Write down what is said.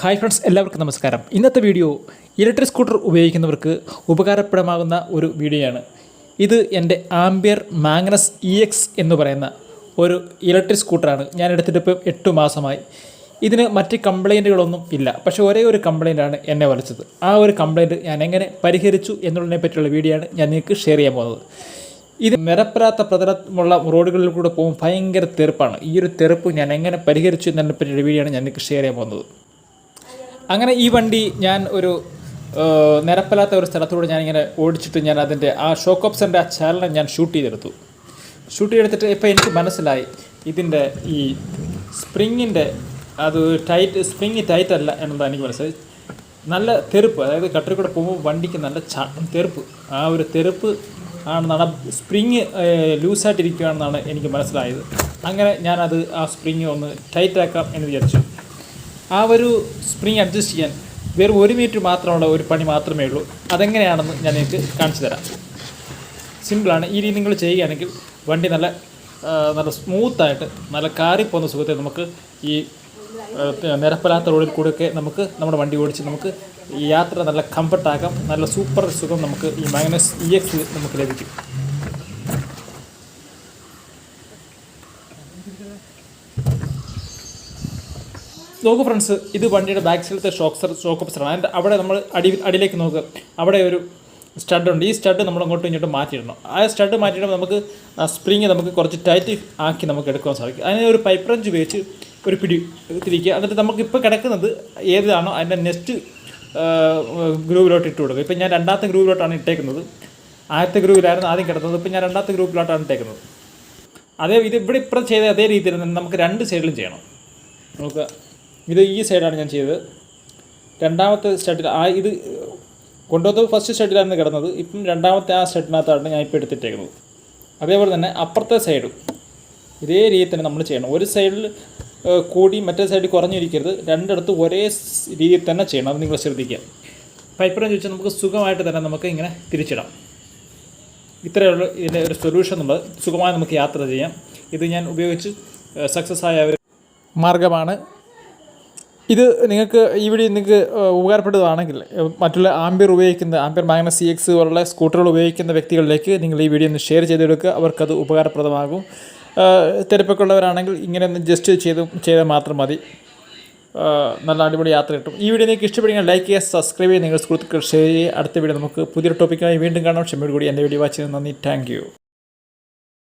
Hi friends എല്ലാവർക്കും നമസ്കാരം. ഇന്നത്തെ വീഡിയോ ഇലക്ട്രിക് സ്കൂട്ടർ ഉപയോഗിക്കുന്നവർക്ക് ഉപകാരപ്രദമാകുന്ന ഒരു വീഡിയോയാണ്. ഇത് എന്റെ ആംബിയർ മാഗ്നസ് ഇ എക്സ് എന്ന് പറയുന്ന ഒരു ഇലക്ട്രിക് സ്കൂട്ടറാണ്. ഞാൻ എടുത്തിട്ട് ഇപ്പോൾ എട്ട് മാസമായി. ഇതിന് മറ്റ് കംപ്ലൈന്റുകളൊന്നും ഇല്ല. പക്ഷേ ഒരേ ഒരു കംപ്ലൈന്റാണ് എന്നെ വലിച്ചത്. ആ ഒരു കംപ്ലൈന്റ് ഞാൻ എങ്ങനെ പരിഹരിച്ചു എന്നുള്ളതിനെ പറ്റിയുള്ള വീഡിയോ ആണ് ഞാൻ നിങ്ങൾക്ക് ഷെയർ ചെയ്യാൻ പോകുന്നത്. ഇത് നിരപ്പരാത്ത പ്രതലമുള്ള റോഡുകളിൽ കൂടെ പോകുമ്പോൾ ഭയങ്കര തെറുപ്പാണ്. ഈ ഒരു തെറുപ്പ് ഞാൻ എങ്ങനെ പരിഹരിച്ചു എന്നതിനെ പറ്റിയുള്ള വീഡിയോ ആണ് ഞാൻ നിങ്ങൾക്ക് ഷെയർ ചെയ്യാൻ പോകുന്നത്. അങ്ങനെ ഈ വണ്ടി ഞാൻ ഒരു നിരപ്പല്ലാത്ത ഒരു സ്ഥലത്തൂടെ ഞാനിങ്ങനെ ഓടിച്ചിട്ട് ഞാൻ അതിന്റെ ആ ഷോക്ക് ഓപ്സറിന്റെ ആ ചലനം ഞാൻ ഷൂട്ട് ചെയ്തെടുത്തു. ഷൂട്ട് ചെയ്തെടുത്തിട്ട് ഇപ്പോൾ എനിക്ക് മനസ്സിലായി ഇതിന്റെ ഈ സ്പ്രിങ്ങിന്റെ അത് ടൈറ്റ് സ്പ്രിങ് ടൈറ്റ് അല്ല എന്നതാണ് എനിക്ക് മനസ്സിലായി നല്ല തെറുപ്പ് അതായത് കട്ടറിൽ കൂടെ പോകുമ്പോൾ വണ്ടിക്ക് നല്ല ച തെറുപ്പ് ആ ഒരു തെറുപ്പ് ആണെന്നാണ് സ്പ്രിങ് ലൂസായിട്ടിരിക്കുകയാണെന്നാണ് എനിക്ക് മനസ്സിലായത്. അങ്ങനെ ഞാനത് ആ സ്പ്രിങ് ഒന്ന് ടൈറ്റാക്കാം എന്ന് വിചാരിച്ചു. ആ ഒരു സ്പ്രിങ് അഡ്ജസ്റ്റ് ചെയ്യാൻ വെറും ഒരു മീറ്റർ മാത്രമുള്ള ഒരു പണി മാത്രമേ ഉള്ളൂ. അതെങ്ങനെയാണെന്ന് ഞാൻ നിങ്ങൾക്ക് കാണിച്ചു തരാം. സിമ്പിളാണ് ഈ രീതി നിങ്ങൾ ചെയ്യുകയാണെങ്കിൽ വണ്ടി നല്ല നല്ല സ്മൂത്തായിട്ട് നല്ല കാറിപ്പോകുന്ന സുഖത്തെ നമുക്ക് ഈ നിരപ്പലാത്ത റോഡിൽ കൂടെയൊക്കെ നമുക്ക് നമ്മുടെ വണ്ടി ഓടിച്ച് നമുക്ക് യാത്ര നല്ല കംഫർട്ടാക്കാം നല്ല സൂപ്പർ സുഖം നമുക്ക് ഈ മൈനസ് ഇ എക്സ് നമുക്ക് ലഭിക്കും. നോക്കൂ ഫ്രണ്ട്സ് ഇത് വണ്ടിയുടെ ബാക്ക് സൈഡിലത്തെ ഷോക്സർ ഷോക്ക് ഓപ്സറാണ് അതിന്റെ അവിടെ നമ്മൾ അടി അടിയിലേക്ക് നോക്കുക അവിടെ ഒരു സ്റ്റഡുണ്ട് ഈ സ്റ്റഡ് നമ്മൾ അങ്ങോട്ടും ഇങ്ങോട്ടും മാറ്റിയിടണം. ആ സ്റ്റഡ് മാറ്റിയിടുമ്പോൾ നമുക്ക് ആ സ്പ്രിങ് നമുക്ക് കുറച്ച് ടൈറ്റ് ആക്കി നമുക്ക് എടുക്കാൻ സാധിക്കും. അതിന് ഒരു പൈപ്പ് റഞ്ച് ഉപയോഗിച്ച് ഒരു പിടി തിരിക്കുക. എന്നിട്ട് നമുക്കിപ്പോൾ കിടക്കുന്നത് ഏതാണോ അതിന്റെ നെക്സ്റ്റ് ഗ്രൂപ്പിലോട്ട് ഇട്ട് കൊടുക്കുക. ഇപ്പോൾ ഞാൻ രണ്ടാമത്തെ ഗ്രൂപ്പിലോട്ടാണ് ഇട്ടേക്കുന്നത്. ആദ്യത്തെ ഗ്രൂപ്പിലായിരുന്നു ആദ്യം കിടന്നത്. ഇപ്പോൾ ഞാൻ രണ്ടാമത്തെ ഗ്രൂപ്പിലോട്ടാണ് ഇട്ടേക്കുന്നത്. അതേ ഇത് ഇവിടെ ഇപ്പം ചെയ്ത അതേ രീതിയിൽ നമുക്ക് രണ്ട് സൈഡിലും ചെയ്യണം. നോക്കുക. ഇത് ഈ സൈഡാണ് ഞാൻ ചെയ്തത്. രണ്ടാമത്തെ സ്റ്റഡിൽ ആ ഇത് കൊണ്ടുവന്നത് ഫസ്റ്റ് സ്റ്റഡിലായിരുന്നു കിടന്നത്. ഇപ്പം രണ്ടാമത്തെ ആ സ്റ്റഡിനകത്താണ് ഞാൻ ഇപ്പോൾ എടുത്തിട്ടേക്കുന്നത്. അതേപോലെ തന്നെ അപ്പുറത്തെ സൈഡും ഇതേ രീതിയിൽ തന്നെ നമ്മൾ ചെയ്യണം. ഒരു സൈഡിൽ കൂടി മറ്റേ സൈഡിൽ കുറഞ്ഞിരിക്കരുത്. രണ്ടിടത്ത് ഒരേ രീതിയിൽ തന്നെ ചെയ്യണം. അത് നിങ്ങൾ ശ്രദ്ധിക്കുക. പൈപ്പറം ചോദിച്ചാൽ നമുക്ക് സുഖമായിട്ട് തന്നെ നമുക്ക് ഇങ്ങനെ തിരിച്ചിടാം. ഇത്രയുള്ള ഇതിന്റെ ഒരു സൊല്യൂഷൻ നമ്മൾ സുഖമായി നമുക്ക് യാത്ര ചെയ്യാം. ഇത് ഞാൻ ഉപയോഗിച്ച് സക്സസ് ആയ ഒരു മാർഗമാണ് ഇത് നിങ്ങൾക്ക് ഈ വീഡിയോ നിങ്ങൾക്ക് ഉപകാരപ്പെട്ടതാണെങ്കിൽ മറ്റുള്ള ആംബിയർ ഉപയോഗിക്കുന്ന ആംബിയർ മാഗ്നസ് സി എക്സ് പോലുള്ള സ്കൂട്ടറുകൾ ഉപയോഗിക്കുന്ന വ്യക്തികളിലേക്ക് നിങ്ങൾ ഈ വീഡിയോ ഒന്ന് ഷെയർ ചെയ്തെടുക്കുക. അവർക്കത് ഉപകാരപ്രദമാകും. തിരപ്പൊക്കെയുള്ളവരാണെങ്കിൽ തിരപ്പൊക്കെ ഇങ്ങനെ ഒന്ന് ജസ്റ്റ് ചെയ്ത് ചെയ്താൽ മാത്രം മതി. നല്ല അടിപൊളി യാത്ര കിട്ടും. ഈ വീഡിയോ നിങ്ങൾക്ക് ഇഷ്ടപ്പെടുമെങ്കിൽ ലൈക്ക് ചെയ്യുക സബ്സ്ക്രൈബ് ചെയ്യുക നിങ്ങൾ സുഹൃത്തുക്കൾ ഷെയർ ചെയ്യുക. അടുത്ത വീഡിയോ നമുക്ക് പുതിയൊരു ടോപ്പിക്കായി വീണ്ടും കാണാം. ക്ഷമയോട് കൂടി എന്റെ വീഡിയോ വാച്ച് ചെയ്ത് നന്ദി. താങ്ക്